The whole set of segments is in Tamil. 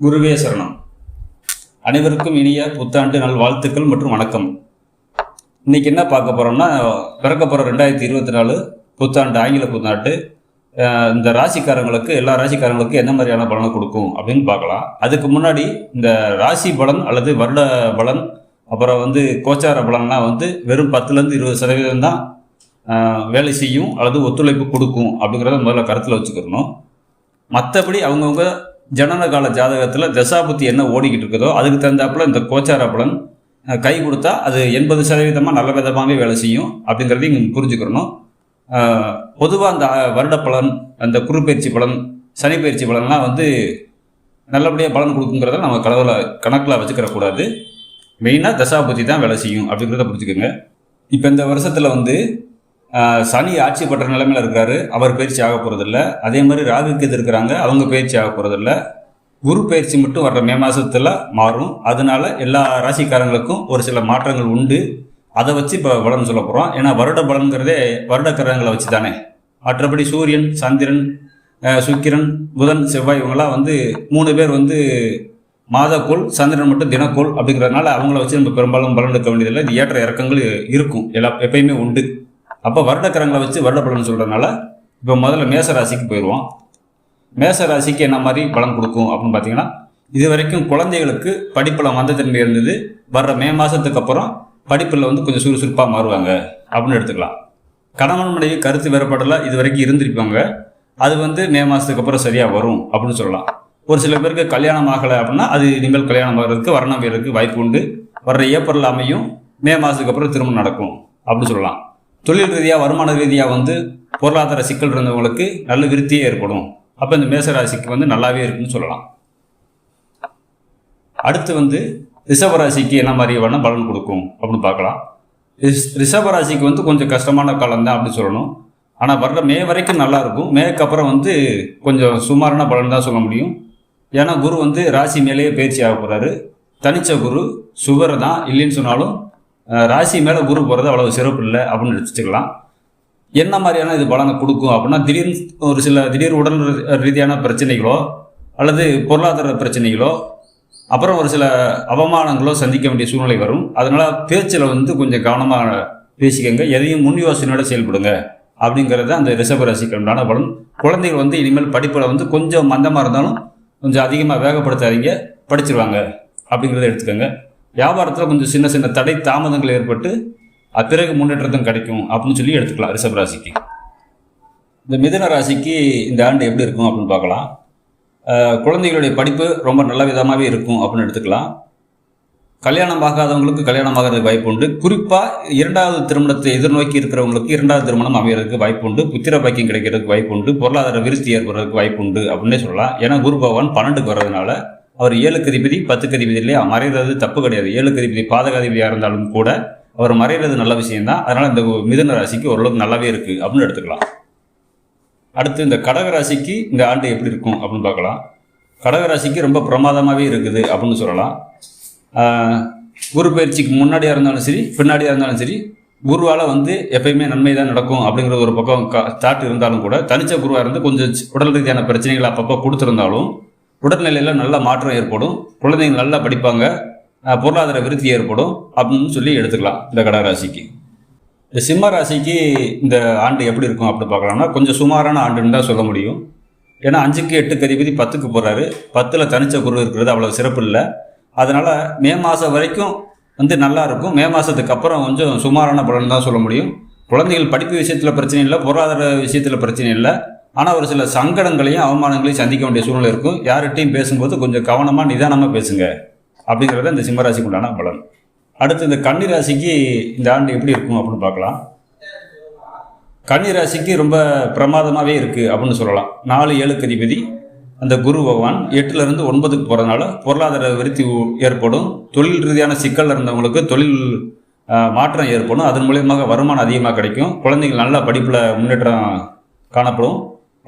குருவே சரணம். அனைவருக்கும் இனிய புத்தாண்டு நல் வாழ்த்துக்கள் மற்றும் வணக்கம். இன்னைக்கு என்ன பார்க்க போறோம்னா பிறக்க போகிற ரெண்டாயிரத்தி இருபத்தி நாலு புத்தாண்டு ஆங்கில புத்தாண்டு. இந்த ராசிக்காரங்களுக்கு எல்லா ராசிக்காரங்களுக்கும் என்ன மாதிரியான பலனை கொடுக்கும் அப்படின்னு பார்க்கலாம். அதுக்கு முன்னாடி இந்த ராசி பலன் அல்லது வருட பலன் அப்புறம் வந்து கோச்சார பலன்லாம் வந்து வெறும் பத்துலேருந்து இருபது சதவீதம் தான் வேலை செய்யும் அல்லது ஒத்துழைப்பு கொடுக்கும் அப்படிங்கிறத முதல்ல கருத்தில் வச்சுக்கிறணும் மற்றபடி அவங்கவுங்க ஜனன கால ஜாதகத்தில் தசாபுத்தி என்ன ஓடிக்கிட்டு இருக்குதோ அதுக்கு தகுந்தாப்புல இந்த கோச்சார பலன் கை கொடுத்தா அது எண்பது சதவீதமாக நல்ல விதமாகவே வேலை செய்யும் அப்படிங்கிறதையும் இங்கே புரிஞ்சுக்கிறணும். பொதுவாக அந்த வருட பலன் அந்த குறுப்பயிற்சி பலன் சனி பயிற்சி பலன்லாம் வந்து நல்லபடியாக பலன் கொடுக்குங்கிறத நம்ம கடவுளை கணக்கில் வச்சுக்கிற கூடாது. மெயினாக தசாபுத்தி தான் வேலை செய்யும் அப்படிங்கிறத புரிஞ்சுக்கோங்க. இப்போ இந்த வருஷத்தில் வந்து சனி ஆட்சி பெற்ற நிலைமையில் இருக்கிறாரு அவர் பயிற்சி ஆக போகிறதில்ல அதே மாதிரி ராகு கேது இருக்கிறாங்க அவங்க பயிற்சி ஆக போகிறதில்ல குரு பயிற்சி மட்டும் வர்ற மே மாதத்தில் மாறும். அதனால எல்லா ராசிக்காரங்களுக்கும் ஒரு சில மாற்றங்கள் உண்டு. அதை வச்சு இப்போ பலன் சொல்ல போகிறோம் ஏன்னா வருட பலன்கிறதே வருட கிரகங்களை வச்சு தானே. மற்றபடி சூரியன் சந்திரன் சுக்கிரன் புதன் செவ்வாய் இவங்கெல்லாம் வந்து மூணு பேர் வந்து மாதக்கோள் சந்திரன் மட்டும் தினக்கோள் அப்படிங்கிறதுனால அவங்கள வச்சு நம்ம பெரும்பாலும் பலன் எடுக்க வேண்டியதில்லை. இது ஏற்ற இறக்கங்கள் இருக்கும். எல்லா எப்பயுமே உண்டு. அப்போ வருடக்கிரங்களை வச்சு வருட பலன் சொல்கிறதுனால இப்போ முதல்ல மேச ராசிக்கு போயிடுவோம். மேச ராசிக்கு என்ன மாதிரி பலன் கொடுக்கும் அப்படின்னு பார்த்தீங்கன்னா இது வரைக்கும் குழந்தைகளுக்கு படிப்பில் மந்தத்தன்மை இருந்தது. வர்ற மே மாதத்துக்கு அப்புறம் படிப்பில் வந்து கொஞ்சம் சுறுசுறுப்பாக மாறுவாங்க அப்படின்னு எடுத்துக்கலாம். கணவன் மனைவி கருத்து வேறுபாடெல்லாம் இது வரைக்கும் இருந்திருப்பாங்க. அது வந்து மே மாதத்துக்கு அப்புறம் சரியாக வரும் அப்படின்னு சொல்லலாம். ஒரு சில பேருக்கு கல்யாணம் ஆகலை அப்படின்னா அது இனிமேல் கல்யாணம் ஆகிறதுக்கு வரணம் பேருக்கு வாய்ப்பு உண்டு. வர்ற ஏப்ரல் அமையும் மே மாதத்துக்கு அப்புறம் திரும்ப நடக்கும் அப்படின்னு சொல்லலாம். தொழில் ரீதியாக வருமான ரீதியாக வந்து பொருளாதார சிக்கல் இருந்தவங்களுக்கு நல்ல விருத்தியே ஏற்படும். அப்போ இந்த மேச ராசிக்கு வந்து நல்லாவே இருக்குன்னு சொல்லலாம். அடுத்து வந்து ரிஷபராசிக்கு என்ன மாதிரி வேணால் பலன் கொடுக்கும் அப்படின்னு பார்க்கலாம். ரிஷபராசிக்கு ராசிக்கு வந்து கொஞ்சம் கஷ்டமான காலம் தான் அப்படின்னு சொல்லணும். ஆனால் வர்ற மே வரைக்கும் நல்லா இருக்கும். மேக்கு அப்புறம் வந்து கொஞ்சம் சுமாரான பலன் தான் சொல்ல முடியும். ஏன்னா குரு வந்து ராசி மேலேயே பயிற்சி ஆக போகிறாரு தனிச்ச குரு சுகர் தான் இல்லைன்னு சொன்னாலும் ராசி மேலே குரு போகிறது அவ்வளவு சிறப்பு இல்லை அப்படின்னு வச்சுக்கலாம் என்ன மாதிரியான இது பலனை கொடுக்கும் அப்படின்னா திடீர்னு ஒரு சில திடீர் உடல் ரீதியான பிரச்சனைகளோ அல்லது பொருளாதார பிரச்சனைகளோ அப்புறம் ஒரு சில அவமானங்களோ சந்திக்க வேண்டிய சூழ்நிலை வரும். அதனால் பேச்சில் வந்து கொஞ்சம் கவனமாக பேசிக்கங்க. எதையும் முன் யோசனையோட செயல்படுங்க அப்படிங்கிறது அந்த ரிசர்வ் ராசிக்கு உண்டான பலன். குழந்தைகள் வந்து இனிமேல் படிப்பில் வந்து கொஞ்சம் மந்தமாக இருந்தாலும் கொஞ்சம் அதிகமாக வேகப்படுத்தாதீங்க படிச்சிருவாங்க அப்படிங்கிறத எடுத்துக்கோங்க. வியாபாரத்தில் கொஞ்சம் சின்ன சின்ன தடை தாமதங்கள் ஏற்பட்டு அது பிறகு முன்னேற்றத்தும் கிடைக்கும் அப்படின்னு சொல்லி எடுத்துக்கலாம் ரிஷப ராசிக்கு. இந்த மிதன ராசிக்கு இந்த ஆண்டு எப்படி இருக்கும் அப்படின்னு பார்க்கலாம். குழந்தைகளுடைய படிப்பு ரொம்ப நல்ல விதமாகவே இருக்கும் அப்படின்னு எடுத்துக்கலாம். கல்யாணம் ஆகாதவங்களுக்கு கல்யாணம் ஆகிறது வாய்ப்பு உண்டு. குறிப்பாக இரண்டாவது திருமணத்தை எதிர்நோக்கி இருக்கிறவங்களுக்கு இரண்டாவது திருமணம் அமைகிறதுக்கு வாய்ப்பு உண்டு. புத்திர பாக்கியம் கிடைக்கிறதுக்கு வாய்ப்பு உண்டு. பொருளாதார விருத்தி ஏற்படுறதுக்கு வாய்ப்பு உண்டு அப்படின்னே சொல்லலாம். ஏன்னா குரு பகவான் பன்னெண்டுக்கு வர்றதுனால அவர் ஏழு கதிபதி பத்து கதிபதி இல்லையா? மறைகிறது தப்பு கிடையாது. ஏழு கதிபதி பாதகாதிபதியாக இருந்தாலும் கூட அவர் மறைகிறது நல்ல விஷயம்தான். அதனால் இந்த மிதன ராசிக்கு ஓரளவுக்கு நல்லாவே இருக்குது அப்படின்னு எடுத்துக்கலாம். அடுத்து இந்த கடக ராசிக்கு இந்த ஆண்டு எப்படி இருக்கும் அப்படின்னு பார்க்கலாம். கடக ராசிக்கு ரொம்ப பிரமாதமாகவே இருக்குது அப்படின்னு சொல்லலாம். ஆஹ், குரு பயிற்சிக்கு முன்னாடியாக இருந்தாலும் சரி பின்னாடியாக இருந்தாலும் சரி குருவால் வந்து எப்பயுமே நன்மை தான் நடக்கும் அப்படிங்கிற ஒரு பக்கம் தாட் இருந்தாலும் கூட தனிச்ச குருவாக இருந்து கொஞ்சம் உடல் ரீதியான பிரச்சனைகள் அப்பப்போ கொடுத்துருந்தாலும் உடல்நிலையில் நல்ல மாற்றம் ஏற்படும். குழந்தைங்க நல்லா படிப்பாங்க. பொருளாதார விருத்தி ஏற்படும். அப்படின்னு சொல்லி எடுத்துக்கலாம் இந்த கடகராசிக்கு இந்த சிம்ம ராசிக்கு இந்த ஆண்டு எப்படி இருக்கும் அப்படின்னு பார்க்கலாம்னா கொஞ்சம் சுமாரான ஆண்டுன்னு தான் சொல்ல முடியும். ஏன்னா அஞ்சுக்கு எட்டுக்கு அதிபதி பத்துக்கு போகிறாரு பத்தில் தனிச்ச குரு இருக்கிறது அவ்வளோ சிறப்பு இல்லை. அதனால் மே மாதம் வரைக்கும் வந்து நல்லா இருக்கும். மே மாதத்துக்கு அப்புறம் கொஞ்சம் சுமாரான பலன் தான் சொல்ல முடியும். குழந்தைகள் படிப்பு விஷயத்தில் பிரச்சனை இல்லை பொருளாதார விஷயத்தில் பிரச்சனை இல்லை. ஆனால் ஒரு சில சங்கடங்களையும் அவமானங்களையும் சந்திக்க வேண்டிய சூழ்நிலை இருக்கும். யார்கிட்டையும் பேசும்போது கொஞ்சம் கவனமாக நிதானமாக பேசுங்க. அப்படிங்கிறது இந்த சிம்மராசிக்கு உண்டான பலன். அடுத்து இந்த கன்னி ராசிக்கு இந்த ஆண்டு எப்படி இருக்கும் அப்படின்னு பார்க்கலாம். கன்னி ராசிக்கு ரொம்ப பிரமாதமாகவே இருக்குது அப்படின்னு சொல்லலாம். நாலு ஏழு கதிபதி அந்த குரு பகவான் எட்டுலேருந்து ஒன்பதுக்கு போகிறதுனால பொருளாதார விருத்தி ஏற்படும். தொழில் ரீதியான சிக்கல் இருந்தவங்களுக்கு தொழில் மாற்றம் ஏற்படும். அதன் மூலியமாக வருமானம் அதிகமாக கிடைக்கும். குழந்தைகள் நல்ல படிப்பில் முன்னேற்றம் காணப்படும்.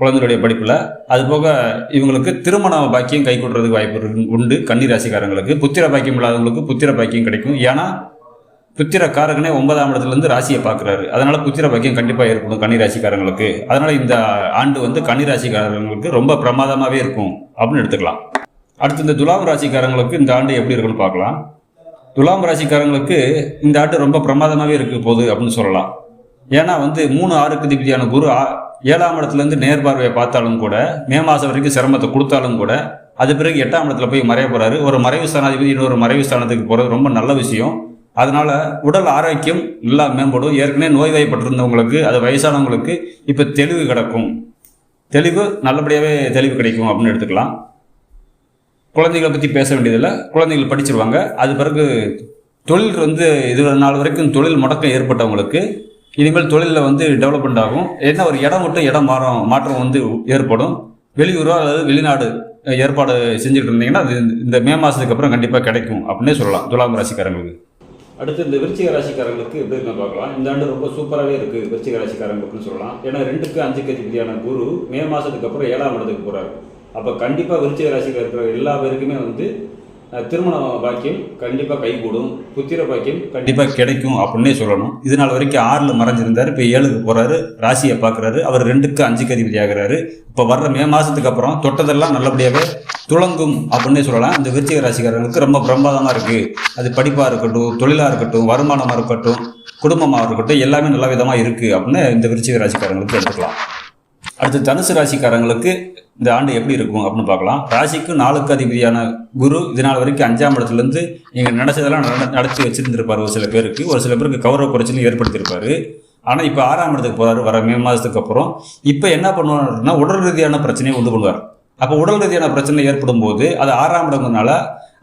குழந்தைகளுடைய படிப்பில். அது போக இவங்களுக்கு திருமண பாக்கியம் கை கொடுறதுக்கு வாய்ப்பு இருக்கு- உண்டு. கன்னி ராசிக்காரங்களுக்கு புத்திர பாக்கியம் இல்லாதவங்களுக்கு புத்திர பாக்கியம் கிடைக்கும். ஏன்னா புத்திர காரகனே ஒன்பதாம் இடத்துலேருந்து ராசியை பார்க்குறாரு. அதனால் புத்திர பாக்கியம் கண்டிப்பாக ஏற்படும் கன்னி ராசிக்காரங்களுக்கு அதனால் இந்த ஆண்டு வந்து கன்னி ராசிக்காரங்களுக்கு ரொம்ப பிரமாதமாகவே இருக்கும். அப்படின்னு எடுத்துக்கலாம். அடுத்து இந்த துலாம் ராசிக்காரங்களுக்கு இந்த ஆண்டு எப்படி இருக்குன்னு பார்க்கலாம். துலாம் ராசிக்காரங்களுக்கு இந்த ஆண்டு ரொம்ப பிரமாதமாகவே இருக்க போகுது அப்படின்னு சொல்லலாம். ஏன்னா வந்து மூணு ஆறுக்கு திபதியான குரு ஆ- ஏழாம் இடத்துலேருந்து நேர்பார்வையை பார்த்தாலும் கூட மே மாதம் வரைக்கும் சிரமத்தை கொடுத்தாலும் கூட அது பிறகு எட்டாம் இடத்துல போய் மறைய போகிறாரு ஒரு மறைவு ஸ்தானாதிபதி இன்னொரு மறைவு ஸ்தானத்துக்கு போகிறது ரொம்ப நல்ல விஷயம். அதனால் உடல் ஆரோக்கியம் நல்லா மேம்படும். ஏற்கனவே நோய்வாய்ப்பட்டிருந்தவங்களுக்கு அது வயசானவங்களுக்கு இப்போ தெளிவு கிடக்கும். தெளிவு நல்லபடியாகவே தெளிவு கிடைக்கும் அப்படின்னு எடுத்துக்கலாம். குழந்தைகளை பற்றி பேச வேண்டியதில்லை. குழந்தைகள் படிச்சிருவாங்க. அது பிறகு தொழில் வந்து இது நாள் வரைக்கும் தொழில் முடக்கம் ஏற்பட்டவங்களுக்கு இனிமேல் தொழிலில் வந்து டெவலப்மெண்ட் ஆகும். என்ன ஒரு இடம் மட்டும் இடம் மாறும் மாற்றம் வந்து ஏற்படும். வெளியூரோ அல்லது வெளிநாடு ஏற்பாடு செஞ்சுட்டு இருந்தீங்கன்னா அது இந்த மே மாதத்துக்கு அப்புறம் கண்டிப்பாக கிடைக்கும் அப்படின்னே சொல்லலாம். துலாம் ராசிக்காரங்களுக்கு. அடுத்து இந்த விருச்சிக ராசிக்காரங்களுக்கு எப்படி இருக்குன்னு பார்க்கலாம். இந்த ஆண்டு ரொம்ப சூப்பராகவே இருக்குது விருச்சிக ராசிக்காரங்களுக்குன்னு சொல்லலாம். ஏன்னா ரெண்டுக்கு அஞ்சுக்கு அதிபதியான குரு மே மாதத்துக்கு அப்புறம் ஏழாம் இடத்துக்கு போகிறாரு அப்போ கண்டிப்பாக விருச்சிக ராசியில் இருக்கிற எல்லா பேருக்குமே வந்து திருமண பாக்கியம் கண்டிப்பாக கைகூடும் புத்திர பாக்கியம் கண்டிப்பாக கிடைக்கும் அப்படின்னே சொல்லணும். இது நாள் வரைக்கும் ஆறில் மறைஞ்சிருந்தார் இப்போ ஏழுக்கு போகிறாரு ராசியை பார்க்குறாரு அவர் ரெண்டுக்கு அஞ்சுக்கு அதிபதி ஆகிறாரு. இப்போ வர்ற மே மாதத்துக்கு அப்புறம் தொட்டதெல்லாம் நல்லபடியாகவே துளங்கும் அப்படின்னே சொல்லலாம். இந்த விருச்சிக ராசிக்காரங்களுக்கு ரொம்ப பிரமாதமாக இருக்குது அது படிப்பாக இருக்கட்டும் தொழிலாக இருக்கட்டும் வருமானமாக இருக்கட்டும் குடும்பமாக இருக்கட்டும் எல்லாமே நல்ல விதமாக இருக்குது அப்படின்னு இந்த விருச்சிக ராசிக்காரங்களுக்கு எடுத்துக்கலாம். அடுத்து தனுசு ராசிக்காரங்களுக்கு இந்த ஆண்டு எப்படி இருக்கும் அப்படின்னு பார்க்கலாம். ராசிக்கு நாளுக்கு அதிபதியான குரு இதனால் வரைக்கும் அஞ்சாம் இடத்துலேருந்து நீங்கள் நினச்சதெல்லாம் நட நடத்தி வச்சுருந்துருப்பார் ஒரு சில பேருக்கு. ஒரு சில பேருக்கு கௌரவ குறைச்சலும் ஏற்படுத்தியிருப்பார். ஆனால் இப்போ ஆறாம் இடத்துக்கு போகிறார் வர மே மாதத்துக்கு அப்புறம். இப்போ என்ன பண்ணுவார்னா உடல் ரீதியான பிரச்சனையை உண்டு பண்ணுவார். அப்போ உடல் ரீதியான பிரச்சனை ஏற்படும் போது அது ஆறாம் இடங்கிறதுனால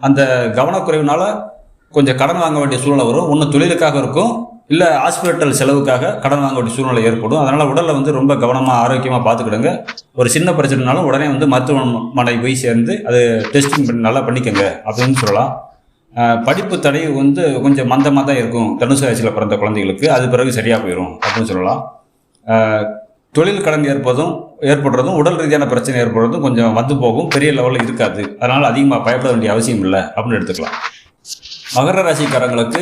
அந்த கவனக்குறைவுனால கொஞ்சம் கடன் வாங்க வேண்டிய சூழ்நிலை வரும். ஒன்று தொழிலுக்காக இருக்கும் இல்லை ஹாஸ்பிட்டல் செலவுக்காக கடன் வாங்க வேண்டிய சூழ்நிலை ஏற்படும். அதனால் உடலை வந்து ரொம்ப கவனமாக ஆரோக்கியமாக பார்த்துக்கிடுங்க. ஒரு சின்ன பிரச்சனைனாலும் உடனே வந்து மருத்துவமனை போய் சேர்ந்து அது டெஸ்டிங் பண்ணி நல்லா பண்ணிக்கோங்க அப்படின்னு சொல்லலாம். படிப்பு தடை வந்து கொஞ்சம் மந்தமாக தான் இருக்கும். தனுசு வயசில் பிறந்த குழந்தைகளுக்கு. அது பிறகு சரியாக போயிடும் அப்படின்னு சொல்லலாம். தொழில் கடன் ஏற்பதும் ஏற்படுறதும் உடல் ரீதியான பிரச்சனை ஏற்படுறதும் கொஞ்சம் வந்து போகும். பெரிய லெவலில் இருக்காது. அதனால் அதிகமாக பயப்பட வேண்டிய அவசியம் இல்லை அப்படின்னு எடுத்துக்கலாம். மகர ராசிக்காரங்களுக்கு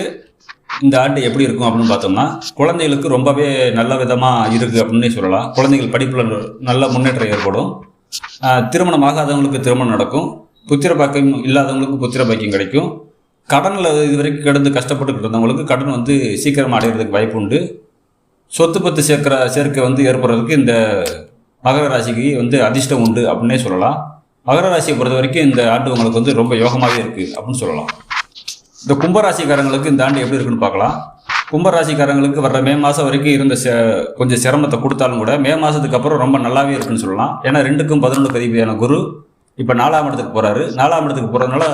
இந்த ஆண்டு எப்படி இருக்கும் அப்படின்னு பார்த்தோம்னா குழந்தைகளுக்கு ரொம்பவே நல்ல விதமாக இருக்குது அப்படின்னே சொல்லலாம். குழந்தைகள் படிப்பில் நல்ல முன்னேற்றம் ஏற்படும். திருமணம் ஆகாதவங்களுக்கு திருமணம் நடக்கும். புத்திர பாக்கியம் இல்லாதவங்களுக்கு புத்திர பாக்கியம் கிடைக்கும். கடனில் இது வரைக்கும் கிடந்து கஷ்டப்பட்டுக்கிட்டு இருந்தவங்களுக்கு கடன் வந்து சீக்கிரமாக அடைகிறதுக்கு வாய்ப்பு உண்டு. சொத்து பத்து சேர்க்கிற சேர்க்கை வந்து ஏற்படுறதுக்கு இந்த மகர ராசிக்கு வந்து அதிர்ஷ்டம் உண்டு அப்படின்னே சொல்லலாம். மகர ராசியை பொறுத்த வரைக்கும் இந்த ஆண்டு உங்களுக்கு வந்து ரொம்ப யோகமாகவே இருக்குது அப்படின்னு சொல்லலாம். இந்த கும்பராசிக்காரங்களுக்கு இந்த ஆண்டு எப்படி இருக்குன்னு பார்க்கலாம். கும்பராசிக்காரங்களுக்கு வர்ற மே மாதம் வரைக்கும் இருந்த கொஞ்சம் சிரமத்தை கொடுத்தாலும் கூட மே மாதத்துக்கு அப்புறம் ரொம்ப நல்லாவே இருக்குன்னு சொல்லலாம். ஏன்னா ரெண்டுக்கும் பதினொன்று பதிவியான குரு இப்போ நாலாம் இடத்துக்கு போகிறாரு நாலாம் இடத்துக்கு போகிறதுனால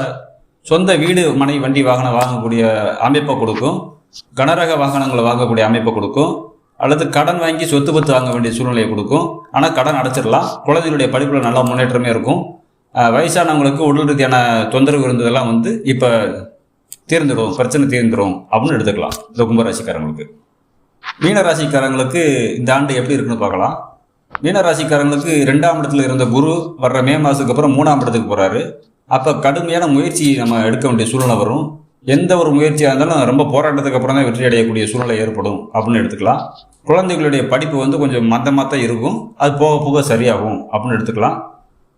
சொந்த வீடு மனை வண்டி வாகனம் வாங்கக்கூடிய அமைப்பை கொடுக்கும். கனரக வாகனங்களை வாங்கக்கூடிய அமைப்பை கொடுக்கும். அல்லது கடன் வாங்கி சொத்து பத்து வாங்க வேண்டிய சூழ்நிலையை கொடுக்கும். ஆனால் கடன் அடைச்சிடலாம். குழந்தைகளுடைய படிப்பில் நல்ல முன்னேற்றமே இருக்கும். வயசானவங்களுக்கு உடல் ரீதியான தொந்தரவு இருந்ததெல்லாம் வந்து இப்போ தீர்ந்துடும் பிரச்சனை தீர்ந்துடும் அப்படின்னு எடுத்துக்கலாம் இந்த கும்பராசிக்காரங்களுக்கு. மீனராசிக்காரங்களுக்கு இந்த ஆண்டு எப்படி இருக்குன்னு பார்க்கலாம். மீனராசிக்காரங்களுக்கு ரெண்டாம் இடத்துல இருந்த குரு வர்ற மே மாதத்துக்கு அப்புறம் மூணாம் இடத்துக்கு போகிறாரு அப்போ கடுமையான முயற்சி நம்ம எடுக்க வேண்டிய சூழ்நிலை வரும். எந்த ஒரு முயற்சியாக இருந்தாலும் ரொம்ப போராட்டத்துக்கு அப்புறம் தான் வெற்றி அடையக்கூடிய சூழ்நிலை ஏற்படும் அப்படின்னு எடுத்துக்கலாம். குழந்தைகளுடைய படிப்பு வந்து கொஞ்சம் மந்தமாக தான் இருக்கும். அது போக போக சரியாகும் அப்படின்னு எடுத்துக்கலாம்.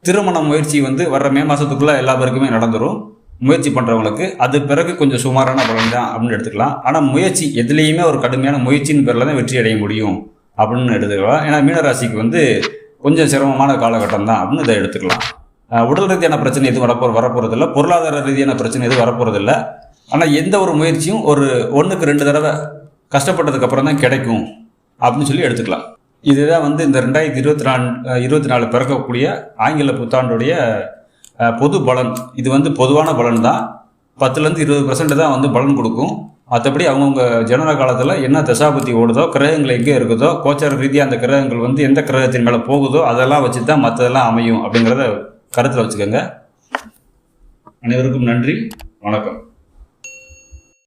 திருமண முயற்சி வந்து வர்ற மே மாதத்துக்குள்ளே எல்லா பேருக்குமே நடந்துடும் முயற்சி பண்ணுறவங்களுக்கு அது பிறகு கொஞ்சம் சுமாரான பலன் தான் அப்படின்னு எடுத்துக்கலாம். ஆனால் முயற்சி எதுலேயுமே ஒரு கடுமையான முயற்சியின் பேரில் தான் வெற்றி அடைய முடியும் அப்படின்னு எடுத்துக்கலாம். ஏன்னா மீனராசிக்கு வந்து கொஞ்சம் சிரமமான காலகட்டம் தான் அப்படின்னு இதை எடுத்துக்கலாம். உடல் ரீதியான பிரச்சனை எதுவும் வரப்போ வரப்போகிறதில்ல பொருளாதார ரீதியான பிரச்சனை எதுவும் வரப்போகிறதில்ல ஆனால் எந்த ஒரு முயற்சியும் ஒரு ஒன்றுக்கு ரெண்டு தடவை கஷ்டப்பட்டதுக்கப்புறம் தான் கிடைக்கும் அப்படின்னு சொல்லி எடுத்துக்கலாம். இதுதான் வந்து இந்த ரெண்டாயிரத்தி இருபத்தி நாலு இருபத்தி நாலு பிறக்கக்கூடிய ஆங்கில புத்தாண்டுடைய பொது பலன். இது வந்து பொதுவான பலன் தான் பத்துலேருந்து இருபது பர்சன்ட் தான் வந்து பலன் கொடுக்கும். மற்றபடி அவங்கவுங்க ஜனன காலத்தில் என்ன தசாபதி ஓடுதோ கிரகங்கள் எங்கே இருக்குதோ கோச்சார ரீதியாக அந்த கிரகங்கள் வந்து எந்த கிரகத்தின் மேலே போகுதோ அதெல்லாம் வச்சு தான் மற்றதெல்லாம் அமையும் அப்படிங்கிறத கருத்தில் வச்சுக்கோங்க. அனைவருக்கும் நன்றி. வணக்கம்.